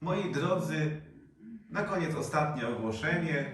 Moi drodzy, na koniec ostatnie ogłoszenie.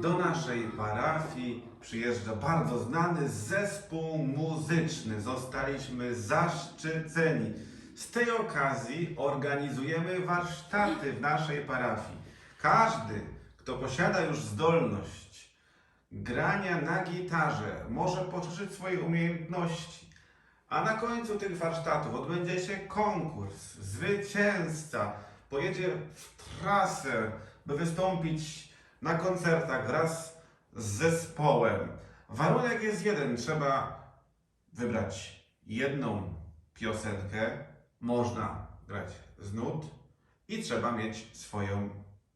Do naszej parafii przyjeżdża bardzo znany zespół muzyczny. Zostaliśmy zaszczyceni. Z tej okazji organizujemy warsztaty w naszej parafii. Każdy, kto posiada już zdolność grania na gitarze, może poszerzyć swoje umiejętności. A na końcu tych warsztatów odbędzie się konkurs. Zwycięzca pojedzie w trasę, by wystąpić na koncertach wraz z zespołem. Warunek jest jeden: trzeba wybrać jedną piosenkę, można grać z nut i trzeba mieć swoją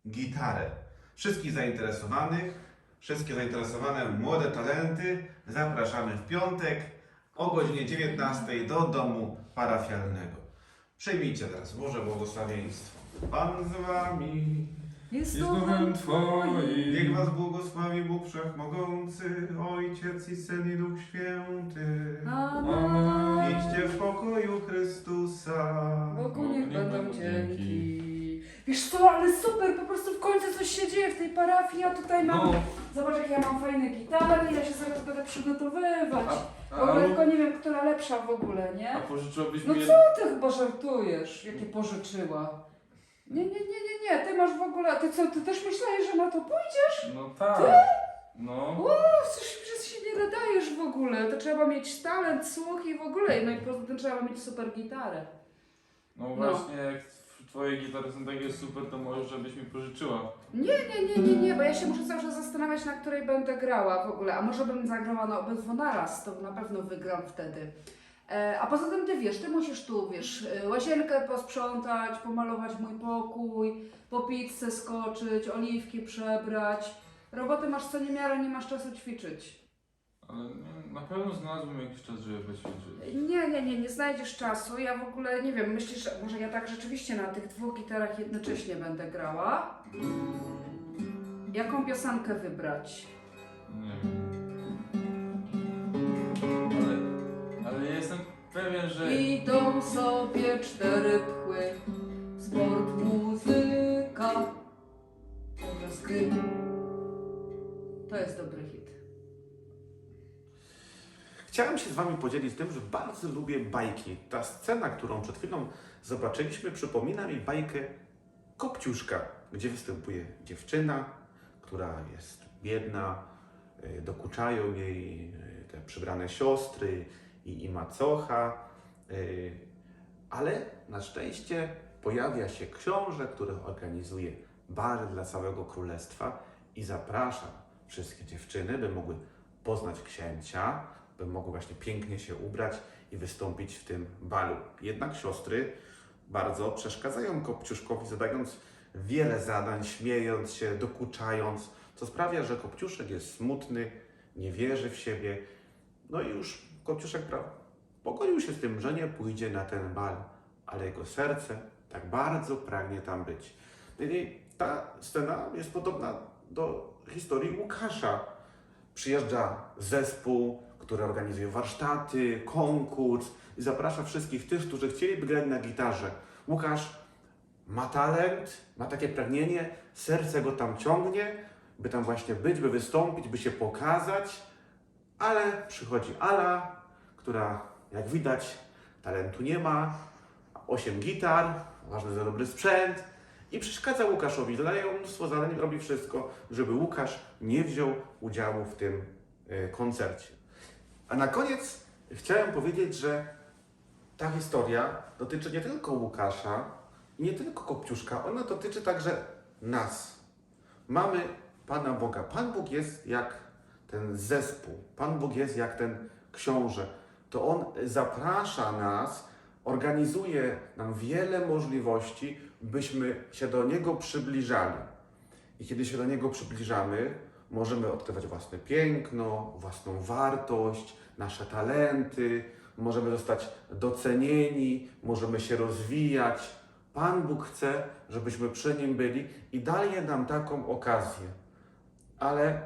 gitarę. Wszystkich zainteresowanych, wszystkie zainteresowane młode talenty zapraszamy w piątek o godzinie 19 do domu parafialnego. Przyjmijcie teraz Boże błogosławieństwo. Pan z wami. Jest duchem Twoim. Niech was błogosławi Bóg Wszechmogący, Ojciec i Syn i Duch Święty. Amen. Idźcie w pokoju Chrystusa. Bogu niech będą dzięki. Wiesz co, ale super, po prostu w końcu coś się dzieje w tej parafii, ja tutaj mam, No, zobacz jak ja mam fajne gitary, ja się zaraz będę przygotowywać. a, W ogóle a, tylko nie wiem, która lepsza w ogóle, nie? a pożyczyłabyś No mi... co ty chyba żartujesz, jakie pożyczyła? Nie, nie, nie, nie, nie, ty masz w ogóle, ty co, ty też myślałeś, że na to pójdziesz? No tak. No. O, coś przecież się nie nadajesz w ogóle, to trzeba mieć talent, słuch i w ogóle, no i poza tym trzeba mieć super gitarę. No właśnie, jak twoje gitary są takie super, to może żebyś mi pożyczyła. Nie, nie, nie, nie, nie, bo ja się muszę czas zastanawiać, na której będę grała w ogóle. A może bym zagrała na obydwu naraz, to na pewno wygram wtedy. E, a poza tym ty wiesz, ty musisz tu, wiesz, e, łazienkę posprzątać, pomalować mój pokój, po pizzę skoczyć, oliwki przebrać. Roboty masz co niemiarę, nie masz czasu ćwiczyć. Ale nie, na pewno znalazłbym jakiś czas, żeby poćwiczyć. Nie, nie, nie, nie znajdziesz czasu. Ja w ogóle nie wiem, myślisz, że może ja tak rzeczywiście na tych dwóch gitarach jednocześnie będę grała? Jaką piosenkę wybrać? Nie wiem. Ale, ale ja jestem pewien, że... Idą sobie cztery pchły, Chciałem się z Wami podzielić tym, że bardzo lubię bajki. Ta scena, którą przed chwilą zobaczyliśmy, przypomina mi bajkę Kopciuszka, gdzie występuje dziewczyna, która jest biedna, y, dokuczają jej y, te przybrane siostry i, i macocha, y, ale na szczęście pojawia się książę, który organizuje bal dla całego królestwa i zaprasza wszystkie dziewczyny, by mogły poznać księcia, by mogły właśnie pięknie się ubrać i wystąpić w tym balu. Jednak siostry bardzo przeszkadzają Kopciuszkowi, zadając wiele zadań, śmiejąc się, dokuczając, co sprawia, że Kopciuszek jest smutny, nie wierzy w siebie. No i już Kopciuszek pogodził się z tym, że nie pójdzie na ten bal, ale jego serce tak bardzo pragnie tam być. I ta scena jest podobna do historii Łukasza. Przyjeżdża zespół, który organizuje warsztaty, konkurs i zaprasza wszystkich tych, którzy chcieliby grać na gitarze. Łukasz ma talent, ma takie pragnienie, serce go tam ciągnie, by tam właśnie być, by wystąpić, by się pokazać, ale przychodzi Ala, która jak widać talentu nie ma, osiem gitar, ważny za dobry sprzęt i przeszkadza Łukaszowi, daje mu mnóstwo zadań, robi wszystko, żeby Łukasz nie wziął udziału w tym e, koncercie. A na koniec chciałem powiedzieć, że ta historia dotyczy nie tylko Łukasza i nie tylko Kopciuszka, ona dotyczy także nas. Mamy Pana Boga. Pan Bóg jest jak ten zespół, Pan Bóg jest jak ten książę. To On zaprasza nas, organizuje nam wiele możliwości, byśmy się do Niego przybliżali. I kiedy się do Niego przybliżamy, możemy odkrywać własne piękno, własną wartość, nasze talenty, możemy zostać docenieni, możemy się rozwijać. Pan Bóg chce, żebyśmy przy Nim byli i daje nam taką okazję. Ale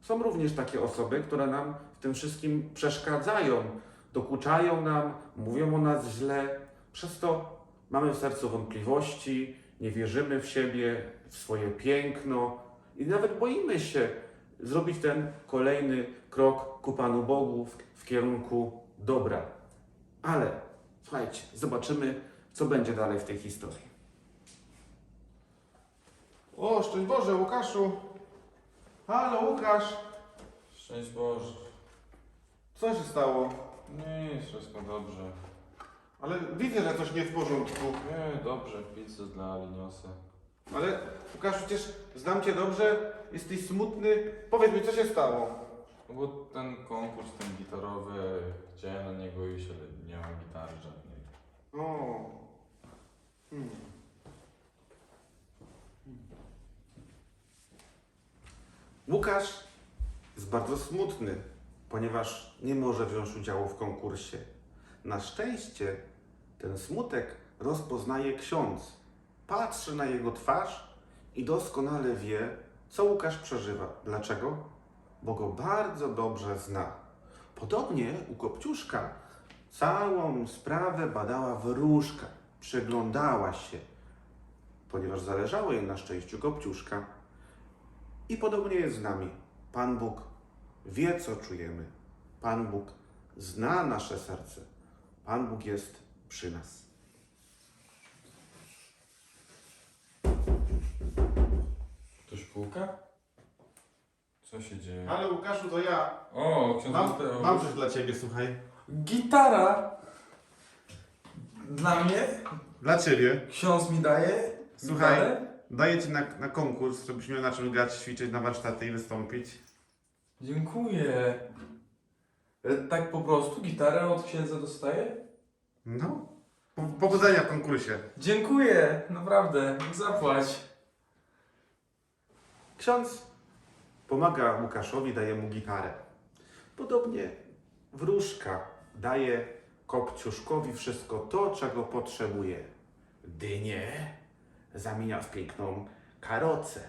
są również takie osoby, które nam w tym wszystkim przeszkadzają, dokuczają nam, mówią o nas źle. Przez to mamy w sercu wątpliwości, nie wierzymy w siebie, w swoje piękno i nawet boimy się zrobić ten kolejny krok ku Panu Bogu w, w kierunku dobra. Ale słuchajcie, zobaczymy, co będzie dalej w tej historii. O, szczęść Boże, Łukaszu! Halo, Łukasz! Szczęść Boże. Co się stało? Nie, wszystko dobrze. Ale widzę, że coś nie w porządku. Nie, dobrze, pizzę dla Ali niosę. Ale Łukasz, przecież znam Cię dobrze, jesteś smutny. Powiedz mi, co się stało? No bo ten konkurs, ten gitarowy, chciałem na niego iść, ale nie mam gitary żadnej. O. Hmm. Łukasz jest bardzo smutny, ponieważ nie może wziąć udziału w konkursie. Na szczęście ten smutek rozpoznaje ksiądz. Patrzy na jego twarz i doskonale wie, co Łukasz przeżywa. Dlaczego? Bo go bardzo dobrze zna. Podobnie u Kopciuszka całą sprawę badała wróżka, przyglądała się, ponieważ zależało jej na szczęściu Kopciuszka. I podobnie jest z nami. Pan Bóg wie, co czujemy. Pan Bóg zna nasze serce. Pan Bóg jest przy nas. Puka? Co się dzieje? Ale Łukaszu, to ja. O, ksiądz Mam, Mateusz. mam coś dla Ciebie, słuchaj. Gitara! Dla mnie? Dla Ciebie. Ksiądz mi daje? Słuchaj. Gitarę? Daję Ci na, na konkurs, żebyś miał na czym grać, ćwiczyć na warsztaty i wystąpić. Dziękuję. E, Tak po prostu gitarę od księdza dostaję? No. Po, powodzenia w konkursie. Dziękuję, naprawdę. Zapłać. Ksiądz pomaga Łukaszowi, daje mu gitarę. Podobnie wróżka daje Kopciuszkowi wszystko to, czego potrzebuje. Dynię zamienia w piękną karocę.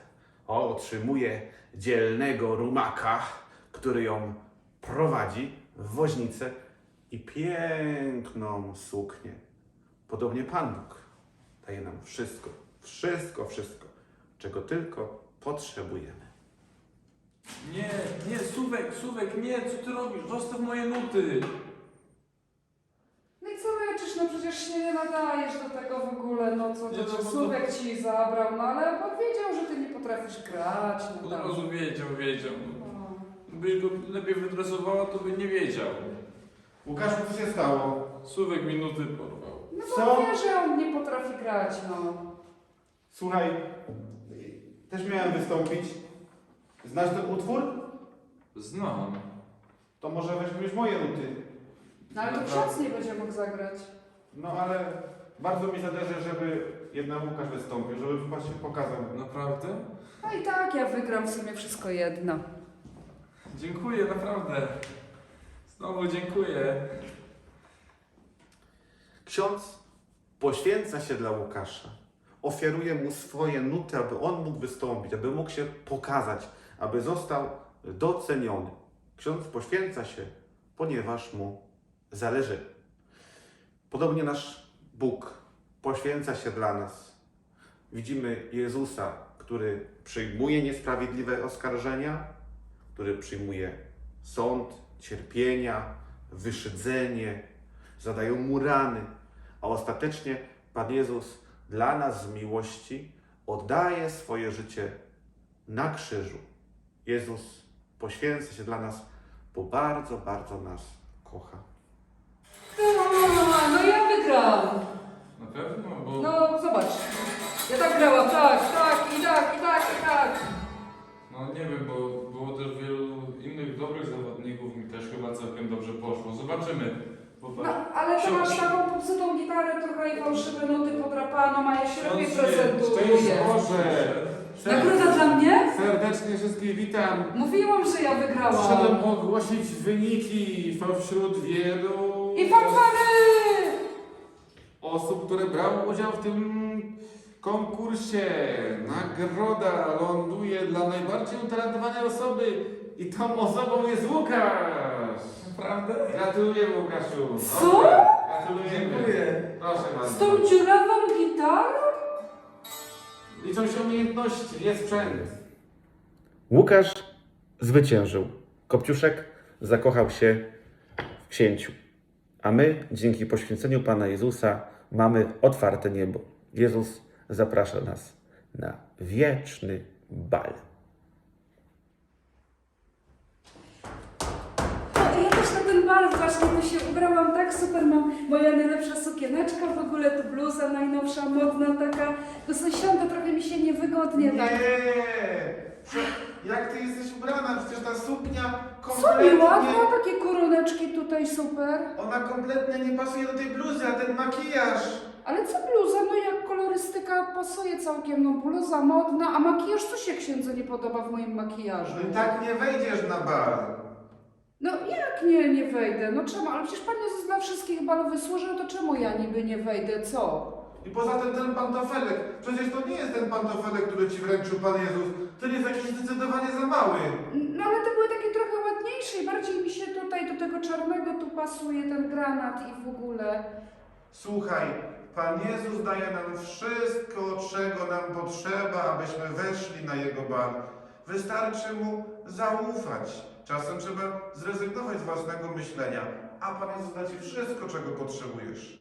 O, otrzymuje dzielnego rumaka, który ją prowadzi w woźnicę i piękną suknię. Podobnie Pan Bóg daje nam wszystko, wszystko, wszystko, czego tylko potrzebujemy. Nie, nie, Suwek, Suwek, nie, co ty robisz? Zostaw moje nuty. No i co leczysz? No przecież się nie nadajesz do tego w ogóle, no co Nie, to, no bo to- Słówek ci zabrał, no ale on wiedział, że ty nie potrafisz grać, no Od tam. razu wiedział, wiedział. No. Byś go lepiej wydresowała, to by nie wiedział. Łukaszu, co się stało? Słówek minuty porwał. No Co? bo wie, że on nie potrafi grać, no. Słuchaj, też miałem wystąpić. Znasz ten utwór? Znam. To może weźmiesz moje nuty. No ale to Dobra. ksiądz nie będzie mógł zagrać. No ale bardzo mi zależy, żeby jednak Łukasz wystąpił, żeby właśnie pokazał. Naprawdę? No i tak, ja wygram w sumie wszystko jedno. Dziękuję, naprawdę. Znowu dziękuję. Ksiądz poświęca się dla Łukasza. Ofiaruje mu swoje nuty, aby on mógł wystąpić, aby mógł się pokazać, aby został doceniony. Ksiądz poświęca się, ponieważ mu zależy. Podobnie nasz Bóg poświęca się dla nas. Widzimy Jezusa, który przyjmuje niesprawiedliwe oskarżenia, który przyjmuje sąd, cierpienia, wyszydzenie, zadają mu rany, a ostatecznie Pan Jezus dla nas z miłości oddaje swoje życie na krzyżu. Jezus poświęca się dla nas, bo bardzo, bardzo nas kocha. A, no ja wygram. Na pewno, bo... No zobacz. Ja tak grałam, tak, tak, i tak, i tak, i tak. No nie wiem, bo było też wielu innych dobrych zawodników, mi też chyba całkiem dobrze poszło. Zobaczymy. No, ale to masz taką popsutą gitarę, trochę i fałszywe nuty podrapaną, a ja się lepiej Ksiądz, prezentuję. Boże! Nagroda dla mnie? Serdecznie wszystkich witam. Mówiłam, że ja wygrałam. Przyszedłem ogłosić wyniki wśród wielu I fanfary! osób, które brały udział w tym konkursie. Nagroda ląduje dla najbardziej utalentowanej osoby i tą osobą jest Łukasz. Naprawdę? Gratuluję Łukaszu. Co? Dobra, Dziękuję. Proszę Z bardzo. tą dziurawą gitarą? Liczą się umiejętności, jest sprzęt. Łukasz zwyciężył. Kopciuszek zakochał się w księciu. A my, dzięki poświęceniu Pana Jezusa, mamy otwarte niebo. Jezus zaprasza nas na wieczny bal. No, ja też na ten bal właśnie tu się ubrałam tak super, mam moja najlepsza sukieneczka, w ogóle to bluza najnowsza, modna taka. Do sąsiada trochę mi się niewygodnie tak. Jak ty jesteś ubrana? Przecież ta suknia Co mi ładna, takie koroneczki tutaj super. Ona kompletnie nie pasuje do tej bluzy, a ten makijaż. Ale co bluza? No jak kolorystyka pasuje całkiem, no bluza modna, a makijaż co się księdzu nie podoba w moim makijażu? tak nie wejdziesz na bal. No jak nie, nie wejdę? No czemu? Ale przecież Pan Jezus dla wszystkich balów wysłużył, to czemu ja niby nie wejdę? Co? I poza tym ten pantofelek, przecież to nie jest ten pantofelek, który ci wręczył Pan Jezus. Ten jest jakiś zdecydowanie za mały. No ale te były takie trochę ładniejsze i bardziej mi się tutaj do tego czarnego tu pasuje ten granat i w ogóle. Słuchaj, Pan Jezus daje nam wszystko, czego nam potrzeba, abyśmy weszli na Jego bal. Wystarczy Mu zaufać. Czasem trzeba zrezygnować z własnego myślenia, a Pan Jezus da Ci wszystko, czego potrzebujesz.